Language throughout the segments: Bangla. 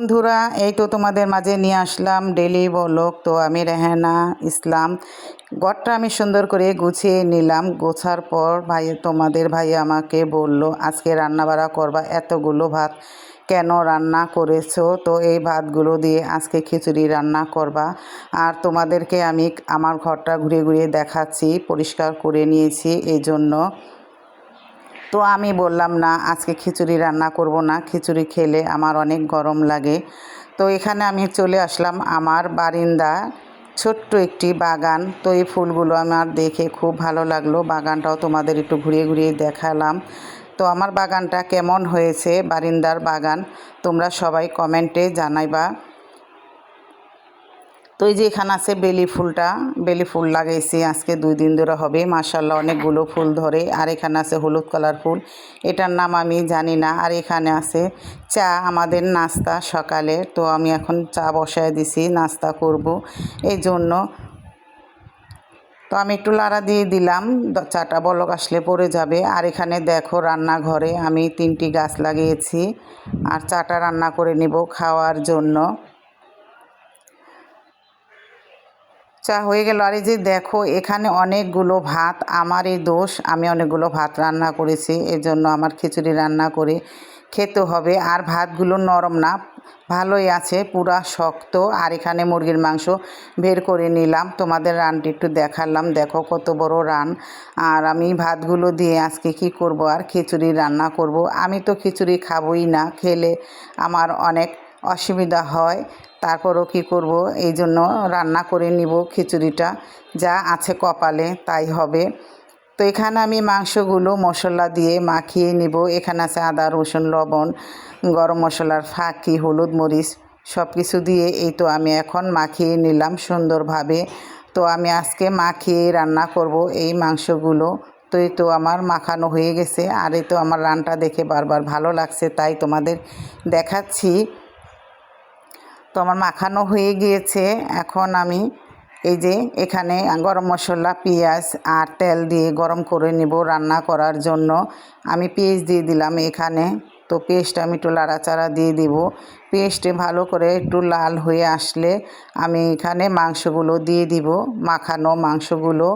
বন্ধুরা, এই তো তোমাদের মাঝে নিয়ে আসলাম ডেলি বলক। তো আমি রেহানা ইসলাম। ঘরটা আমি সুন্দর করে গুছিয়ে নিলাম, গোছার পর ভাই, তোমাদের ভাই আমাকে বলল, আজকে রান্না বাড়া করবা এতগুলো ভাত, কেন রান্না করেছ? তো এই ভাতগুলো দিয়ে আজকে খিচুড়ি রান্না করবা। আর তোমাদেরকে আমি আমার ঘরটা ঘুরে ঘুরে দেখাচ্ছি, পরিষ্কার করে নিয়েছি, এই জন্য তো আমি বললাম, না, আজকে খিচুড়ি রান্না করব না। খিচুড়ি খেলে আমার অনেক গরম লাগে। তো এখানে আমি চলে আসলাম আমার বারিন্দা। ছোট্ট একটি বাগান। তো এই ফুলগুলো আমার দেখে খুব ভালো লাগল। বাগানটাও তোমাদের একটু ঘুরিয়ে ঘুরিয়ে দেখালাম। তো আমার বাগানটা কেমন হয়েছে? বারিন্দার বাগান। তোমরা সবাই কমেন্টে জানাইবা। তো এই যে এখানে আছে বেলি ফুলটা, বেলি ফুল লাগাইছি, আজকে দুই দিন ধরে হবে মাসাল্লাহ অনেকগুলো ফুল ধরে, আর এখানে আছে হলুদ কালার ফুল, এটার নাম আমি জানি না, আর এখানে আছে চা, আমাদের নাস্তা সকালে, তো আমি এখন চা বসায় দিছি, নাস্তা করব এই জন্য তো আমি একটু লাড়া দিয়ে দিলাম চাটা বলক আসলে পড়ে যাবে, আর এখানে দেখো রান্নাঘরে আমি তিনটি গাছ লাগিয়েছি, আর চাটা রান্না করে নেব খাওয়ার জন্য। চা হয়ে গেল। আর যে দেখো, এখানে অনেকগুলো ভাত। আমার এই দোষ, আমি অনেকগুলো ভাত রান্না করেছি। এই জন্য আমার খিচুড়ি রান্না করে খেতে হবে। আর ভাতগুলো নরম না, ভালোই আছে, পুরা শক্ত। আর এখানে মুরগির মাংস বের করে নিলাম। তোমাদের রানটি একটু দেখালাম। দেখো কত বড় রান। আর আমি ভাতগুলো দিয়ে আজকে কি করব? আর খিচুড়ি রান্না করব। আমি তো খিচুড়ি খাবই না। খেলে আমার অনেক অসুবিধা হয়, তারপরও কি করব? এই জন্য রান্না করে নিব খিচুড়িটা, যা আছে কপালে, তাই হবে। তো এখানে আমি মাংসগুলো মশলা দিয়ে মাখিয়ে নিব। এখানে আছে আদা, রসুন, লবণ, গরম মশলার ফাঁকি, হলুদ মরিচ সব কিছু দিয়ে এই তো আমি এখন মাখিয়ে নিলাম সুন্দরভাবে। তো আমি আজকে মাখিয়ে রান্না করব এই মাংসগুলো। তো এই তো আমার মাখানো হয়ে গেছে। আর এই তো আমার রানটা দেখে বারবার ভালো লাগছে, তাই তোমাদের দেখাচ্ছি। তো আমার মাখানো হয়ে গিয়েছে। এখন আমি এই যে এখানে গরম মশলা, পেঁয়াজ আর তেল দিয়ে গরম করে নেব রান্না করার জন্য। আমি পেঁয়াজ দিয়ে দিলাম এখানে। তো পেস্টটা আমি একটু লাড়াচাড়া দিয়ে দিব। পেস্টে ভালো করে একটু লাল হয়ে আসলে আমি এখানে মাংসগুলো দিয়ে দিব, মাখানো মাংসগুলো।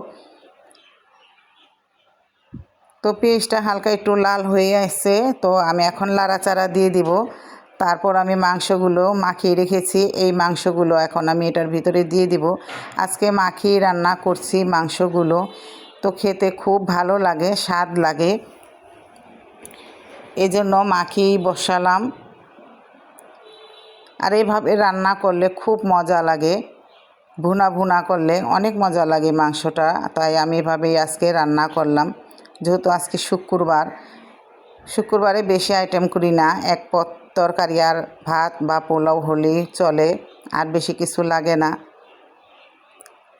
তো পেস্টটা হালকা একটু লাল হয়ে আসছে। তো আমি এখন লাড়াচাড়া দিয়ে দিব। তারপর আমি মাংসগুলো মাখিয়ে রেখেছি। এই মাংসগুলো এখন আমি এটার ভিতরে দিয়ে দিব। আজকে মাখিয়ে রান্না করছি মাংসগুলো। তো খেতে খুব ভালো লাগে, স্বাদ লাগে। এই জন্য মাখিয়েই বসালাম। আর এইভাবে রান্না করলে খুব মজা লাগে। ভুনা ভুনা করলে অনেক মজা লাগে মাংসটা। তাই আমি এভাবেই আজকে রান্না করলাম। যেহেতু আজকে শুক্রবার, শুক্রবারে বেশি আইটেম করি না, এক পদ তরকারি আর ভাত বা পোলাও হলেই চলে, আর বেশি কিছু লাগে না।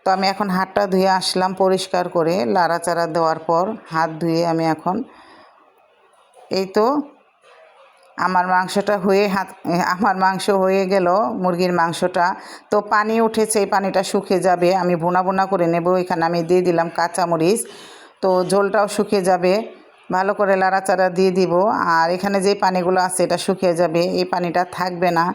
তো আমি এখন হাতটা ধুয়ে আসলাম পরিষ্কার করে, লাড়াচাড়া দেওয়ার পর হাত ধুয়ে আমি এখন এই তো আমার মাংসটা হয়ে হাত, আমার মাংস হয়ে গেল, মুরগির মাংসটা। তো পানি উঠেছে, এই পানিটা শুকিয়ে যাবে, আমি ভুনা ভুনা করে নেব। এখানে আমি দিয়ে দিলাম কাঁচামরিচ, তো ঝোলটাও শুকিয়ে যাবে। ভালো করে লাড়াচাড়া দিয়ে দিব। আর এখানে যে পানিগুলো আছে এটা শুকিয়ে যাবে। এই পানিটা থাকবে না।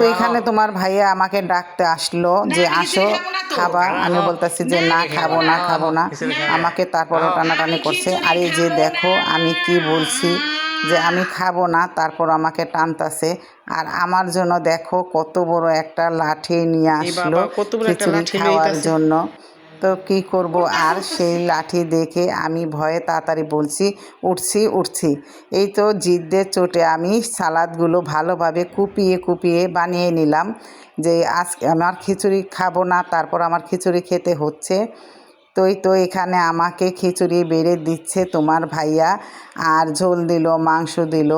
তো এখানে তোমার ভাইয়া আমাকে ডাকতে আসলো যে আসো খাবা আমি বলতেছি যে না খাব না খাব না। আমাকে তারপরও টানাটানি করছে। আর এই যে দেখো আমি কি বলছি যে আমি খাব না। তারপর আমাকে টানতাছে। আর আমার জন্য দেখো কত বড় একটা লাঠি নিয়ে আসলো খিচুড়ি খাওয়ার জন্য। তো কি করব? আর সেই লাঠি দেখে আমি ভয়ে তাড়াতাড়ি বলছি উঠছি উঠছি। এই তো জিদ্দের চোটে আমি সালাদগুলো ভালোভাবে কুপিয়ে কুপিয়ে বানিয়ে নিলাম যে আজকে আমার খিচুড়ি খাব না তারপর আমার খিচুড়ি খেতে হচ্ছে। তো এই তো এখানে আমাকে খিচুড়ি বেড়ে দিচ্ছে তোমার ভাইয়া আর ঝোল দিল মাংস দিল।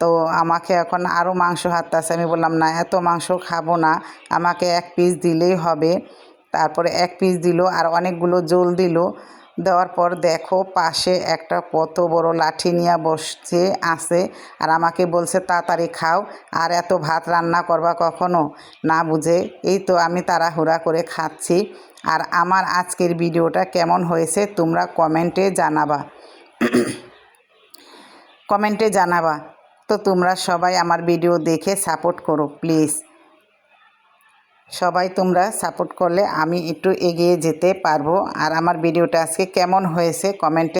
তো আমাকে এখন আরও মাংস হাততাছে। আমি বললাম না এত মাংস খাব না আমাকে এক পিস দিলেই হবে। তারপরে এক পিস দিল আর অনেকগুলো জোল দিল। দেওয়ার পর দেখো পাশে একটা কত বড় লাঠি নিয়ে বসছে, আছে। আর আমাকে বলছে, তাড়াতাড়ি খাও, আর এত ভাত রান্না করবা কখনো? না বুঝে, এই তো আমি তাড়াহুড়া করে খাচ্ছি। আর আমার আজকের ভিডিওটা কেমন হয়েছে তোমরা কমেন্টে জানাবা। কমেন্টে জানাবা। তো তো তোমরা সবাই আমার ভিডিও দেখে সাপোর্ট করো, প্লিজ। সবাই তোমরা সাপোর্ট করলে আমি একটু এগিয়ে যেতে পারব। আর আমার ভিডিওটা আজকে কেমন হয়েছে কমেন্টে